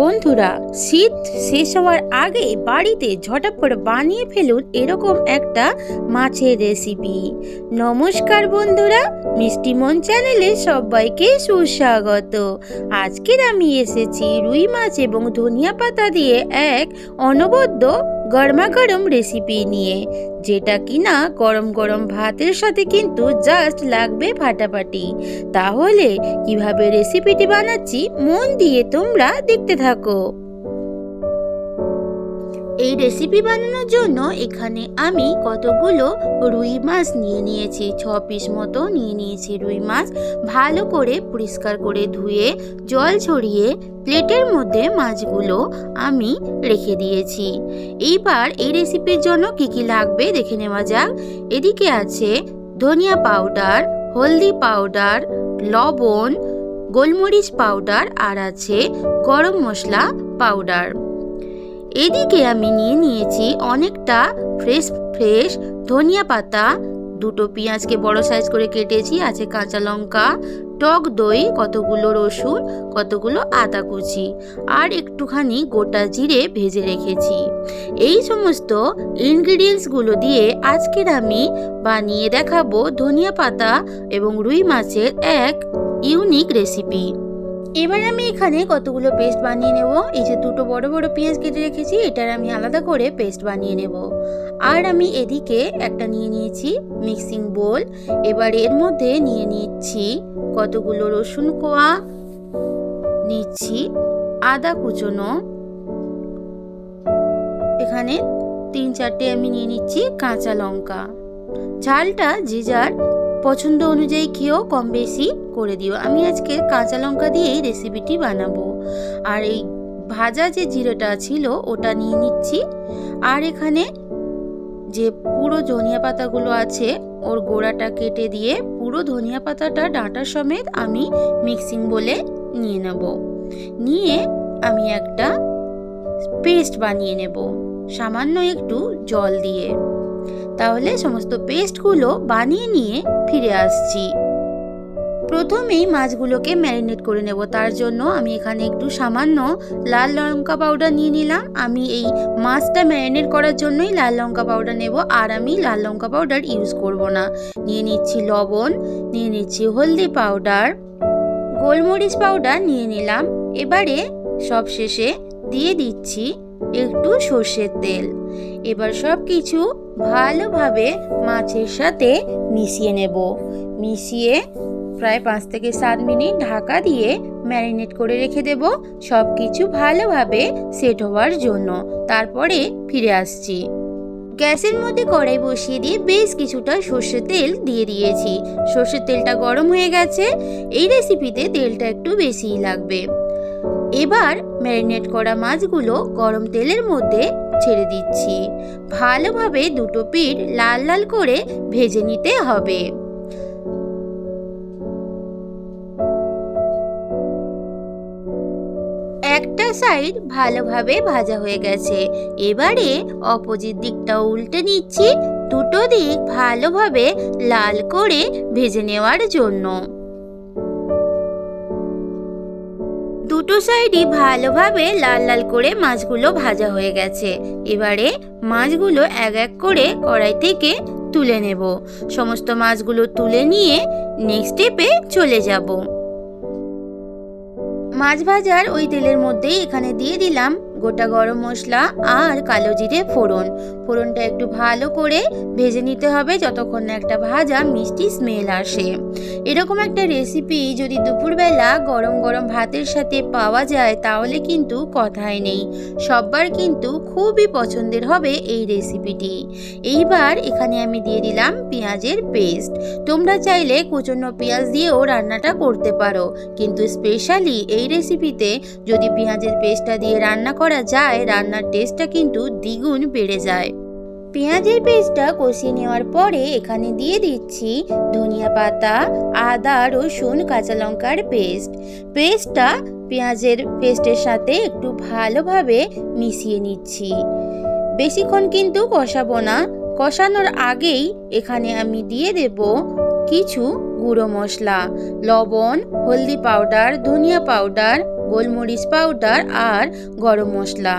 বন্ধুরা, শীত শেষ হওয়ার আগে বাড়িতে ঝটাপ করে বানিয়ে ফেলুন এরকম একটা মাছের রেসিপি নমস্কার বন্ধুরা, মিষ্টি মন চ্যানেলে সবাইকে সুস্বাগত। আজকের আমি এসেছি রুই মাছ এবং ধনিয়া পাতা দিয়ে এক অনবদ্য গরমাগরম রেসিপি নিয়ে। যেটা কিনা গরম গরম ভাতের সাথে কিন্তু জাস্ট লাগবে ফাটাফাটি। তাহলে কীভাবে রেসিপিটি বানাচ্ছি মন দিয়ে তোমরা দেখতে থাকো। এই রেসিপি বানানোর জন্য এখানে আমি কতগুলো রুই মাছ নিয়ে নিয়েছি। ছ পিস মতো নিয়ে নিয়েছি রুই মাছ। ভালো করে পরিষ্কার করে ধুয়ে, জল ছড়িয়ে প্লেটের মধ্যে মাছগুলো আমি রেখে দিয়েছি। এইবার এই রেসিপির জন্য কি কি লাগবে দেখে নেওয়া যাক। এদিকে আছে ধনিয়া পাউডার হলদি পাউডার লবণ, গোলমরিচ পাউডার আর আছে গরম মশলা পাউডার এদিকে আমি নিয়ে নিয়েছি অনেকটা ফ্রেশ ফ্রেশ ধনিয়া পাতা। দুটো পেঁয়াজকে বড় সাইজ করে কেটেছি, আছে কাঁচা লঙ্কা, টক দই, কতগুলো রসুন, কতগুলো আদা কুচি আর একটুখানি গোটা জিরে ভেজে রেখেছি। এই সমস্ত ইনগ্রিডিয়েন্টসগুলো দিয়ে আজকের আমি বানিয়ে দেখাবো ধনিয়া পাতা এবং রুই মাছের এক ইউনিক রেসিপি এবার আমি এখানে কতগুলো পেস্ট বানিয়ে নেব। এই যে দুটো বড় বড় পেঁয়াজ কেটে রেখেছি, এটার আমি আলাদা করে পেস্ট বানিয়ে নেব। আর আমি এদিকে একটা নিয়ে নিয়েছি মিক্সিং বোল এবার এর মধ্যে নিয়ে নিচ্ছি কতগুলো রসুন কোয়া, নিচ্ছি আদা কুচনো। এখানে তিন চারটে আমি নিয়ে নিচ্ছি কাঁচা লঙ্কা। ঝালটা যে যার পছন্দ অনুযায়ী খেয়েও কম বেশি করে দিও। আমি আজকে কাঁচা লঙ্কা দিয়েই রেসিপিটি বানাবো। আর এই ভাজা যে জিরেটা ছিল, ওটা নিয়ে নিচ্ছি। আর এখানে যে পুরো ধনিয়া পাতাগুলো আছে, ওর গোড়াটা কেটে দিয়ে পুরো ধনিয়া পাতাটা ডাঁটা সমেত আমি মিক্সিং বলে নিয়ে নেব। নিয়ে আমি একটা পেস্ট বানিয়ে নেব, সামান্য একটু জল দিয়ে। তাহলে সমস্ত পেস্টগুলো বানিয়ে নিয়ে ফিরে আসছি। প্রথমেই মাছগুলোকে ম্যারিনেট করে নেব। তার জন্য আমি এখানে একটু সামান্য লাল লঙ্কা পাউডার নিয়ে নিলাম। আমি এই মাছটা ম্যারিনেট করার জন্যই লাল লঙ্কা পাউডার নেব। আর আমি লাল লঙ্কা পাউডার ইউজ করব না। নিয়ে নিচ্ছি লবণ, নিয়ে নিচ্ছি হলদি পাউডার, গোলমরিচ পাউডার নিয়ে নিলাম। এবারে সব শেষে দিয়ে দিচ্ছি একটু সর্ষের তেল। এবার সব কিছু ভালোভাবে মাছের সাথে মিশিয়ে নেব। মিশিয়ে প্রায় পাঁচ থেকে সাত মিনিট ঢাকা দিয়ে ম্যারিনেট করে রেখে দেব সব কিছু ভালোভাবে সেট হওয়ার জন্য। তারপরে ফিরে আসছি। গ্যাসের মধ্যে কড়াই বসিয়ে দিয়ে বেশ কিছুটা সর্ষের তেল দিয়ে দিয়েছি। সর্ষের তেলটা গরম হয়ে গেছে, এই রেসিপিতে তেলটা একটু বেশিই লাগবে। এবার ম্যারিনেট করা মাছগুলো গরম তেলের মধ্যে ছেড়ে দিচ্ছি। ভালোভাবে দুটো পিঠ লাল লাল করে ভেজে নিতে হবে। একটা সাইড ভালোভাবে ভাজা হয়ে গেছে। এবারে অপোজিট দিকটা উল্টে নিচ্ছি। দুটো দিক ভালোভাবে লাল করে ভেজে নেওয়ার জন্য। দুটো সাইডই ভালোভাবে লাল লাল করে মাছগুলো ভাজা হয়ে গেছে। এবারে মাছগুলো এক এক করে কড়াই থেকে তুলে নেব। সমস্ত মাছগুলো তুলে নিয়ে নেক্সট স্টেপে চলে যাব। মাছ ভাজার ওই তেলের মধ্যেই এখানে দিয়ে দিলাম গোটা গরম মশলা আর কালো জিরে ফোড়ন। ফোড়নটা একটু ভালো করে ভেজে নিতে হবে যতক্ষণ না একটা ভাজা মিষ্টি স্মেল আসে। এরকম একটা রেসিপি যদি দুপুরবেলা গরম গরম ভাতের সাথে পাওয়া যায় তাহলে কিন্তু কথাই নেই। সববার কিন্তু খুবই পছন্দের হবে এই রেসিপিটি এইবার এখানে আমি দিয়ে দিলাম পেঁয়াজের পেস্ট তোমরা চাইলে কুচনো পেঁয়াজ দিয়েও রান্নাটা করতে পারো। কিন্তু স্পেশালি এই রেসিপিতে যদি পেঁয়াজের পেস্টটা দিয়ে রান্না করা যায়, রান্নার টেস্টটা কিন্তু দ্বিগুণ বেড়ে যায়। পেঁয়াজের পেস্টটা কষিয়ে নেওয়ার পরে এখানে দিয়ে দিচ্ছি ধনিয়া পাতা, আদা, রসুন, কাঁচা লঙ্কার পেস্ট। পেস্টটা পেঁয়াজের পেস্টের সাথে একটু ভালোভাবে মিশিয়ে নিচ্ছি। বেশিক্ষণ কিন্তু কষাবো না। কষানোর আগেই এখানে আমি দিয়ে দেব কিছু গুঁড়ো মশলা, লবণ, হলদি পাউডার, ধনিয়া পাউডার গোলমরিচ পাউডার আর গরম মশলা।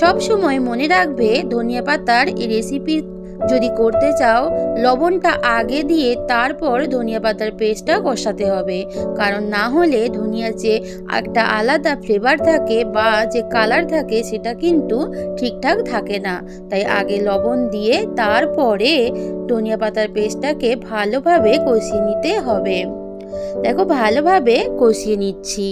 সবসময় মনে রাখবে ধনিয়া পাতার এই রেসিপি যদি করতে চাও, লবণটা আগে দিয়ে তারপর ধনিয়া পাতার পেস্টটা কষাতে হবে। কারণ না হলে ধনিয়া যে একটা আলাদা ফ্লেভার থাকে বা যে কালার থাকে, সেটা কিন্তু ঠিকঠাক থাকে না। তাই আগে লবণ দিয়ে তারপরে ধনিয়া পাতার পেস্টটাকে ভালোভাবে কষিয়ে নিতে হবে। দেখো, ভালোভাবে কষিয়ে নিচ্ছি।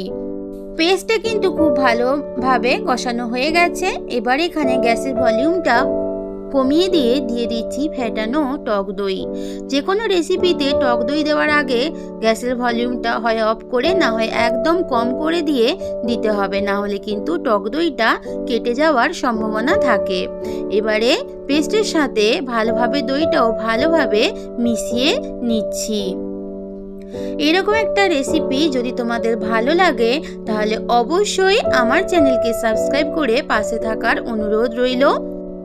পেস্টটা কিন্তু খুব ভালোভাবে কষানো হয়ে গেছে। এবার এখানে গ্যাসের ভলিউমটা কমিয়ে দিয়ে দিয়ে দিচ্ছি ফেটানো টক দই। যে কোনো রেসিপিতে টক দই দেওয়ার আগে গ্যাসের ভলিউমটা হয় অফ করে, না হয় একদম কম করে দিয়ে দিতে হবে। না হলে কিন্তু টক দইটা কেটে যাওয়ার সম্ভাবনা থাকে। এবারে পেস্টের সাথে ভালোভাবে দইটাও ভালোভাবে মিশিয়ে নিচ্ছি। এরকম একটা রেসিপি যদি তোমাদের ভালো লাগে, তাহলে অবশ্যই আমার চ্যানেলকে সাবস্ক্রাইব করে পাশে থাকার অনুরোধ রইল।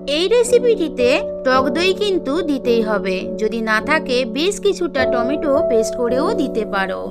এই রেসিপিটিতে টক দই কিন্তু দিতেই হবে। যদি না থাকে, বেশ কিছুটা টমেটো পেস্ট করেও দিতে পারো।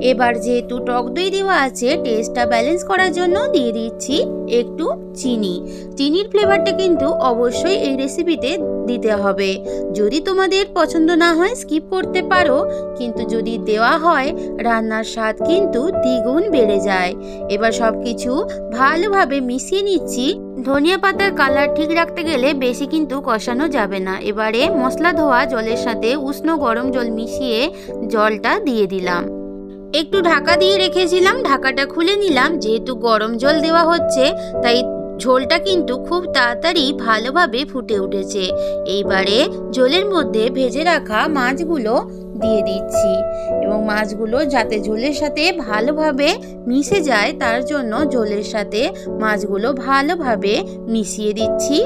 এবার যেহেতু টক দই দেওয়া আছে টেস্টটা ব্যালেন্স করার জন্য দিয়ে দিচ্ছি একটু চিনি। চিনির ফ্লেভারটা কিন্তু অবশ্যই এই রেসিপিতে দিতে হবে। যদি তোমাদের পছন্দ না হয় স্কিপ করতে পারো। কিন্তু যদি দেওয়া হয়, রান্নার স্বাদ কিন্তু দ্বিগুণ বেড়ে যায়। এবার সব কিছু ভালোভাবে মিশিয়ে নিচ্ছি। ধনিয়া পাতার কালার ঠিক রাখতে গেলে বেশি কিন্তু কষানো যাবে না। এবারে মশলা ধোয়া জলের সাথে উষ্ণ গরম জল মিশিয়ে জলটা দিয়ে দিলাম। একটু ঢাকা দিয়ে রেখেছিলাম, ঢাকাটা খুলে নিলাম। যেহেতু গরম জল দেওয়া হচ্ছে, তাই ঝোলটা কিন্তু খুব তাড়াতাড়ি ভালোভাবে ফুটে উঠেছে। এইবারে ঝোলের মধ্যে ভেজে রাখা মাছগুলো দিয়ে দিচ্ছি এবং মাছগুলো যাতে ঝোলের সাথে ভালোভাবে মিশে যায়, তার জন্য ঝোলের সাথে মাছগুলো ভালোভাবে মিশিয়ে দিচ্ছি।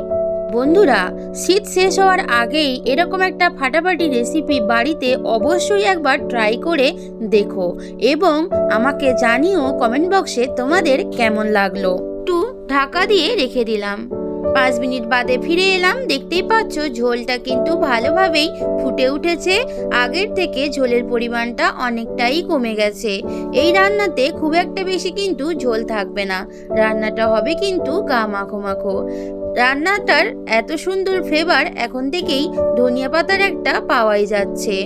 বন্ধুরা, শীত শেষ হওয়ার আগেই এরকম একটা ফাটাফাটি রেসিপি বাড়িতে অবশ্যই একবার ট্রাই করে দেখো এবং আমাকে জানিও কমেন্ট বক্সে তোমাদের কেমন লাগল। একটু ঢাকা দিয়ে রেখে দিলাম। পাঁচ মিনিট বাদে ফিরে এলাম, দেখতেই পাচ্ছ ঝোলটা কিন্তু ভালোভাবেই ফুটে উঠেছে। আগের থেকে ঝোলের পরিমাণটা অনেকটাই কমে গেছে। এই রান্নাতে খুব একটা বেশি কিন্তু ঝোল থাকবে না। রান্নাটা হবে কিন্তু গা মাখো। মাখো রান্নাটার এত সুন্দর ফ্লেভার এখন থেকেই ধনিয়া পাতার একটা পাওয়াই যাচ্ছে।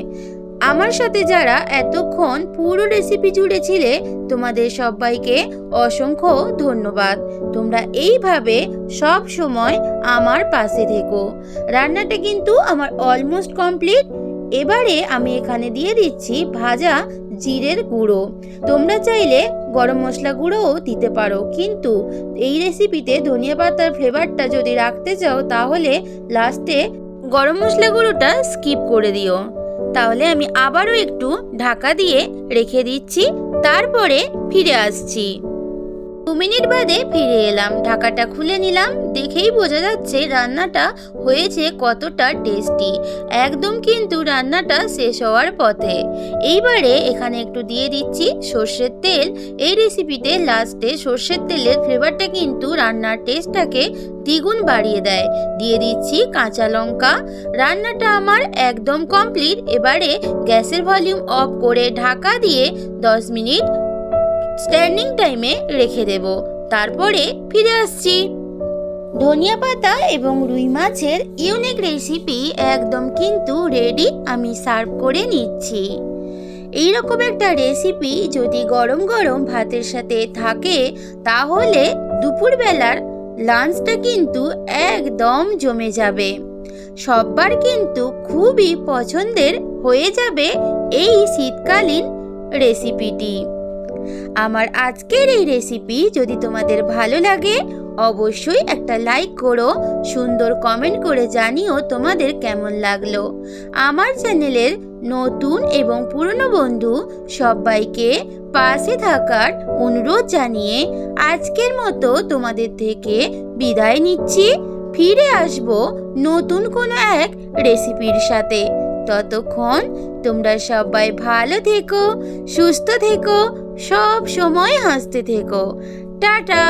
আমার সাথে যারা এতক্ষণ পুরো রেসিপি জুড়ে ছিলে, তোমাদের সবাইকে অসংখ্য ধন্যবাদ। তোমরা এইভাবে সব সময় আমার পাশে থেকো। রান্নাটা কিন্তু আমার অলমোস্ট কমপ্লিট এবারে আমি এখানে দিয়ে দিচ্ছি ভাজা জিরের গুঁড়ো। তোমরা চাইলে গরম মশলা গুঁড়োও দিতে পারো, কিন্তু এই রেসিপিতে ধনিয়া পাতার ফ্লেভারটা যদি রাখতে চাও, তাহলে লাস্টে গরম মশলা গুঁড়োটা স্কিপ করে দিও। তাহলে আমি আবারও একটু ঢাকা দিয়ে রেখে দিচ্ছি তারপরে ফিরে আসছি। দু মিনিট বাদে ফিরে এলাম। ঢাকাটা খুলে নিলাম, দেখেই বোঝা যাচ্ছে রান্নাটা হয়েছে কতটা টেস্টি। একদম কিন্তু রান্নাটা শেষ হওয়ার পথে। এইবারে এখানে একটু দিয়ে দিচ্ছি সর্ষের তেল। এই রেসিপিতে লাস্টে সর্ষের তেলের ফ্লেভারটা কিন্তু রান্নার টেস্টটাকে দ্বিগুণ বাড়িয়ে দেয়। দিয়ে দিচ্ছি কাঁচা লঙ্কা। রান্নাটা আমার একদম কমপ্লিট এবারে গ্যাসের ভলিউম অফ করে ঢাকা দিয়ে দশ মিনিট স্ট্যান্ডিং টাইমে রেখে দেব। তারপরে ফিরে আসছি। ধনিয়া পাতা এবং রুই মাছের ইউনিক রেসিপি একদম কিন্তু রেডি আমি সার্ভ করে নিচ্ছি। এইরকম একটা রেসিপি যদি গরম গরম ভাতের সাথে থাকে, তাহলে দুপুরবেলার লাঞ্চটা কিন্তু একদম জমে যাবে। সববার কিন্তু খুবই পছন্দের হয়ে যাবে এই শীতকালীন রেসিপিটি আমার আজকের এই রেসিপি যদি তোমাদের ভালো লাগে, অবশ্যই একটা লাইক করো, সুন্দর কমেন্ট করে জানিও তোমাদের কেমন লাগল। আমার চ্যানেলের নতুন এবং পুরনো বন্ধু সবাইকে পাশে থাকার অনুরোধ জানিয়ে আজকের মতো তোমাদের থেকে বিদায় নিচ্ছি। ফিরে আসব নতুন কোনো এক রেসিপির সাথে। ততক্ষণ তোমরা সবাই ভালো থেকো, সুস্থ থেকো সব সময় হাসতে থেকো। টাটা!